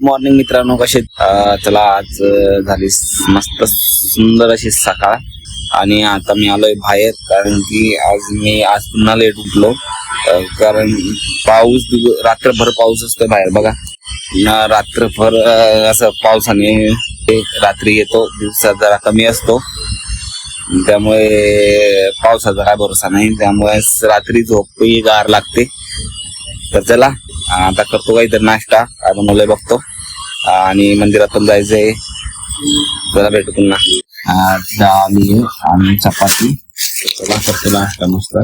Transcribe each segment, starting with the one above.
Good morning मित्रांनो. कसे चला आज झाली मस्त सुंदर अशी सकाळ. आणि आता मी आलोय बाहेर कारण की आज मी आज पुन्हा लेट उठलो. कारण पाऊस रात्रभर पाऊस असतो बाहेर बघा. रात्रभर असं पावसाने रात्री येतो दिवसात जरा कमी असतो. त्यामुळे पावसाचा काय भरोसा नाही. त्यामुळे रात्री झोपही गार लागते. तर चला आता करतो काहीतरी नाश्ता. आता मुलं बघतो. आणि मंदिरात पण जायचंय. चला भेटू पुन्हा. डाळ आणि चपाती. चला करतो नाश्ता मस्त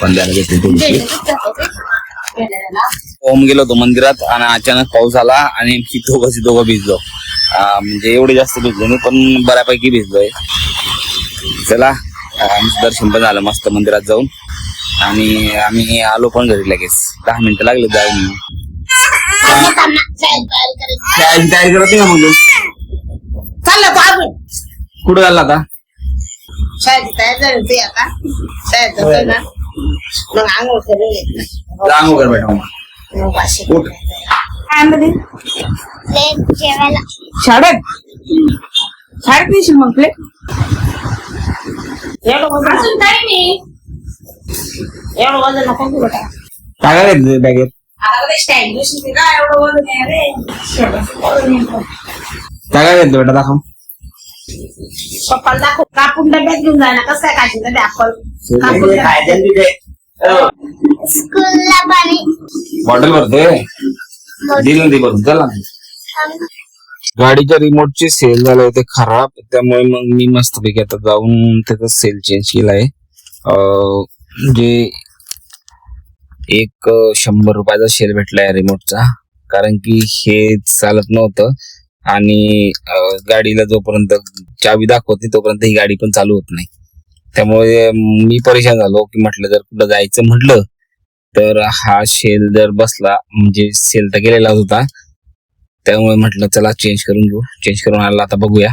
पण द्यायला घेतो थोडीशी ओम गेलो होतो मंदिरात आणि अचानक पाऊस आला आणि दोघं दोघं भिजलो. म्हणजे एवढे जास्त भिजलो नाही पण बऱ्यापैकी भिजलोय. चला आमचं दर्शन पण झालं मस्त मंदिरात जाऊन. आणि आम्ही आलो पण घरी लगेच. दहा मिनिटं लागले जाऊन. तयारी तयारी करत नाही का मग तू? चाललं तो आपण कुठं झाला आता शाळेची तयार झाली होती आता शाळेत जातोय ना मग आंघोळ करून घेतलं जा अंघोळ कर बेटा मग. मग वाशी उठ. शाळेत शाळेत नेशील मग प्लेट एवढं वजन अजून काय नाही एवढं वजन नको करू बेटा काय करायचं बॅगेत काय बेटा? दाखव. पप्पाला दाखव. कापून डब्यात घेऊन जाय ना. कसं काय डबे आपण. स्कूलला पाणी. बॉटल भरतोय दिल ना ती भरून. चल ना. गाडीच्या रिमोटची सेल झाले होते खराब. त्यामुळे मग मी मस्तपैकी आता जाऊन त्याचा सेल चेंज केलाय अं, म्हणजे एक शंभर रुपयाचा सेल भेटलाय रिमोटचा कारण की हे चालत नव्हतं. आणि गाडीला जोपर्यंत चावी दाखवत नाही तोपर्यंत ही गाडी पण चालू होत नाही. त्यामुळे मी परेशान झालो की म्हटलं जर कुठं जायचं म्हटलं तर हा शेल जर बसला म्हणजे सेल तर गेलेला होता. त्यामुळे म्हटलं चला चेंज करून घेऊ. चेंज करून आला आता बघूया.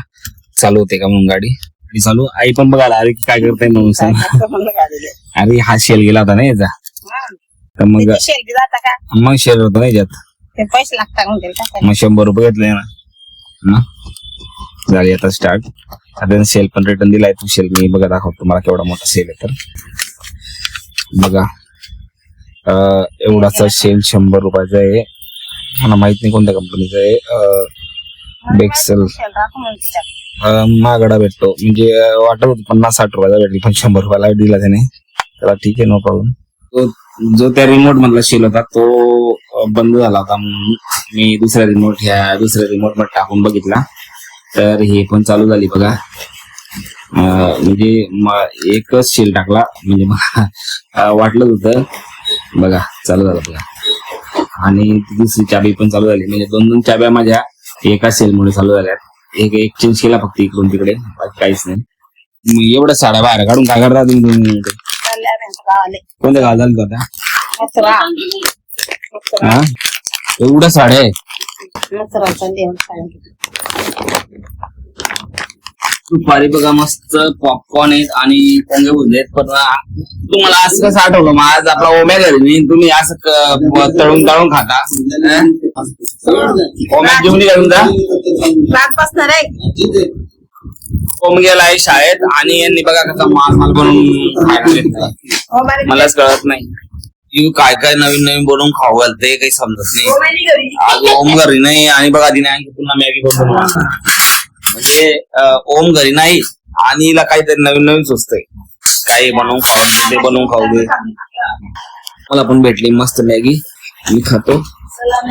चालू होते का म्हणून गाडी? गाडी चालू आई पण बघायला अरे काय करताय म्हणून सांग. अरे हा शेल गेला होता ना याचा. तर मग किती शेलगी जाता का? मग शेल होता ना याच्यात ते पैसे लागतात मग त्याला टाकायला. मग शंभर रुपये घेतले ना. झाली आता स्टार्ट आता सेल पण रिटर्न दिलाय. तो सेल मी बघा दाखवतो तुम्हाला केवढा मोठा सेल आहे तर. बघा. अं, एवढाचा सेल शंभर रुपयाचा आहे. मला माहीत नाही कोणत्या कंपनीचा आहे. अं, बेक्सेल शेल राहतो मग तिच्यात. अं, महागडा भेटतो. म्हणजे अं, वाटत होतं पन्नास साठ रुपयाचा भेटली पण शंभर रुपयाला दिला त्याने. त्याला ठीक आहे नो प्रॉब्लेम जो त्या रिमोट मधला शेल होता तो बंद झाला होता म्हणून मी दुसऱ्या रिमोट ह्या दुसऱ्या रिमोटमध्ये टाकून बघितला. तर हे पण चालू झाली बघा. म्हणजे एकच शेल टाकला म्हणजे मला होत होतं. बघा चालू झालं बघा. आणि दुसरी चाबी पण चालू झाली. म्हणजे दोन दोन चाब्या माझ्या एका सेलमुळे चालू झाल्या एक एक चेंज केला फक्त इकडून तिकडे. बाकी काहीच नाही. एवढं साड्या बाहेर काढून काय करता तुम्ही दोन मिनिटं? आम्ही आता गावाले. कोणत्या. हा एवढ्या साड्या आहे. चालली. दुपारी बघा मस्त पॉपकॉर्न आहेत आणि पोंगे भुजले आहेत पण आ, तुम्हाला असं कसं आठवलं मग आज आपला ओम्या घरी नाही तुम्ही असं क- प- तळून तळून खाता? ओम्या रात बसणार आहे ओम गेलाय शाळेत आणि यांनी बघा कसा माल माल बनवून खायला हो मलाच कळत नाही. यू काय काय नवीन नवीन बनवून खाऊ घालते काही समजत नाही. हो आज ओम घरी नाही आणि बघा आणखी पुन्हा मॅगी बनवून म्हणजे अं, ओम घरी नाही आणि हिला काहीतरी नवीन नवीन सुचतंय. काही बनवून खाऊ दे ते बनवून खाऊ दे. मला पण भेटली मस्त मॅगी. मी खातो.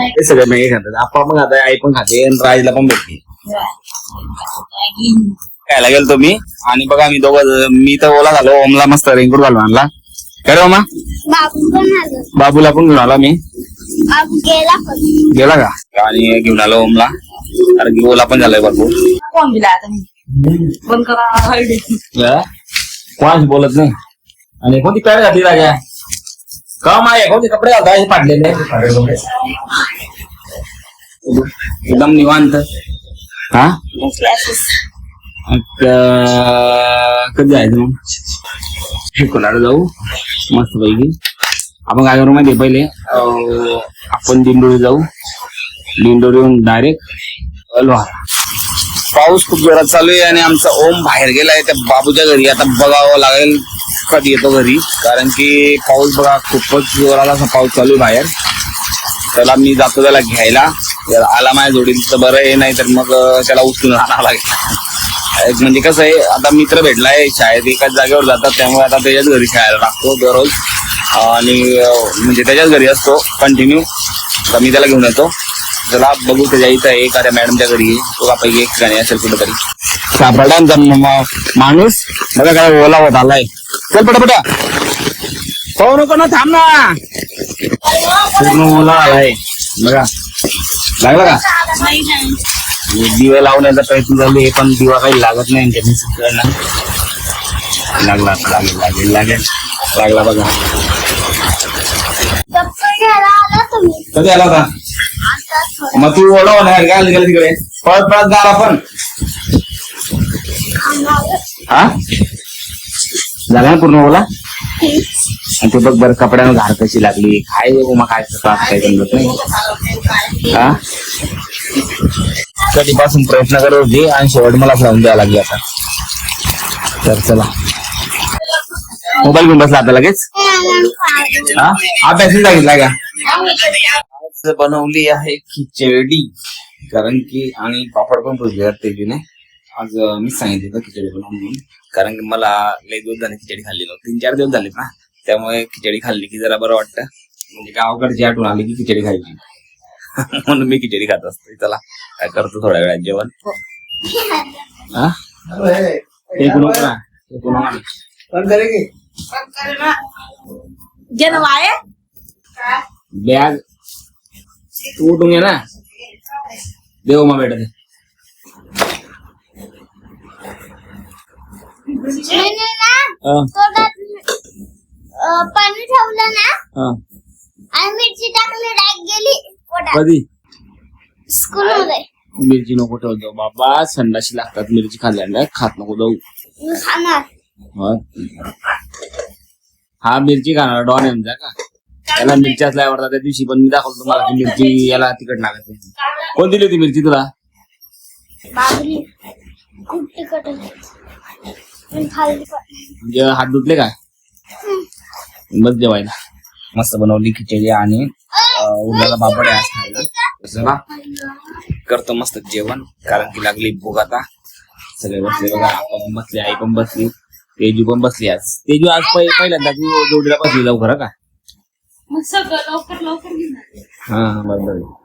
ते सगळे मॅगी खातात. आपण पण खाते आई पण खाते आणि राजला पण भेटली. खायला गेलतो मी. आणि बघा मी दोघं मी तर ओला झालो. ओमला मस्त रेनकोट घालून आणला. काय रे ओमा? बाबूला पण घेऊन आला मी. गेला गेला का? आणि घेऊन आलो ओमला. कारण की ओला पण झालाय भरपूर कोण दिला आता मी. बंद करा. हळदी. कोणाच बोलत नाही? आणि कोणती पॅन्ट घातली राजा? का माय? कोणते कपडे घालता? हे पाडलेले एकदम निवांत. हा. आता कधी जायचं मग शिकवणार जाऊ. मस्त पैकी. आपण काय करू माहिती पहिले? आपण दिंडोरी जाऊ. दिंडोरीहून डायरेक्ट अलवार पाऊस खूप जोरात चालू आहे आणि आमचा ओम बाहेर गेलाय. त्या बाबूच्या घरी आता बघावं लागेल. कधी येतो घरी? कारण की पाऊस बघा खूपच जोरात असा पाऊस चालू आहे बाहेर. त्याला मी जातो त्याला घ्यायला. आला माझ्या जोडीत तर बरं आहे नाही तर मग त्याला उचलून आणावं लागेल. म्हणजे कसं आहे आता मित्र भेटलाय शाळेत एकाच जागेवर जातात त्यामुळे आता त्याच्याच घरी खेळायला लागतो दररोज. आणि म्हणजे त्याच्याच घरी असतो कंटिन्यू तर मी त्याला घेऊन येतो. त्याला बघू त्याच्या इथं आहे एखाद्या मॅडमच्या घरी आहे. दोघापैकी एक ठिकाणी असेल कुठेतरी. सापडला माणूस. बघा काय ओला होत आलाय. चल पटापटा. पाहू नको ना थांब ना. पूर्ण ओला आलाय. बघा. लागला का? दिवे लावण्याचा प्रयत्न झाले हे पण दिवा काही लागत नाही त्यांनी सगळ्यांना लागला लागेल लागेल लागेल. लागला बघा. कधी आला होता? मग तू ओढव नाही काय गेला तिकडे पळत पळत जा आपण हा? झाला ना पूर्ण बोला आणि ते बघ बरं कपड्यानं घार कशी लागली. काय बघू मग काय त्रास काय समजत नाही. हा? कधीपासून प्रयत्न करत होती आणि शेवट मला लावून द्यावं लागली आता. तर चला. मोबाईल घेऊन बसला आता लगेच? हा? अभ्यास सांगितला का? आज बनवली आहे खिचडी. कारण की आणि पापड पण पुजले तेजीने. आज मी मीच सांगितलं होतं खिचडी बनवून म्हणून. कारण की मला लई दिवस झाले खिचडी खाल्ली नव्हती. तीन चार दिवस झालेत ना. त्यामुळे खिचडी खाल्ली की जरा बरं वाटतं. म्हणजे गावाकडची आठवण आली की खिचडी खायची. म्हणून मी खिचडी खात असते चला काय करतो थोड्या वेळात जेवण? हा? बॅग. तू उठून ये ना. देव मग अं, पाणी ठेवलं ना आणि मिरची टाकली डायरेक्ट गेली. कधी? स्कूल मध्ये. मिरची नको ठेवतो. बाबा संडाशी लागतात मिरची खाल्ल्याने. खात नको जाऊ. मी खाणार. हा. हा मिरची खाणार. डॉन आहे का? त्याला मिरची असल्या आवडतात. त्या दिवशी पण मी दाखवतो तुम्हाला की मिरची याला तिकट लागत. नाही कोण दिली होती मिरची तुला? बाबरी. खूप तिखट होती पण खाल्ली पण म्हणजे हात धुतले का? बस जेवायला. मस्त बनवली खिचडी आणि अं, उरलेला पापड आहे आज खायला. चला करतो मस्त जेवण कारण की लागली भूक आता. सगळे बसले बघा आपण पण बसले आई पण बसली तेजू पण बसली आज. तेजू आज पहि- पहिल्यांदा तू जोडीला बसली लवकर का? हा बरोबर.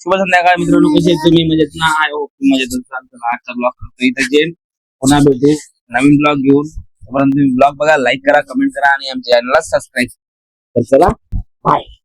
शुभ संध्याकाळ मित्रांनो कसे तुम्ही? मजेत ना? आय होप मजेत आजचा ब्लॉग करतो. इथे जेल पुन्हा भेटू नवीन ब्लॉग घेऊन. तोपर्यंत तुम्ही ब्लॉग बघा लाईक करा कमेंट करा आणि आमच्या चॅनलला सबस्क्राईब तर चला. Bye.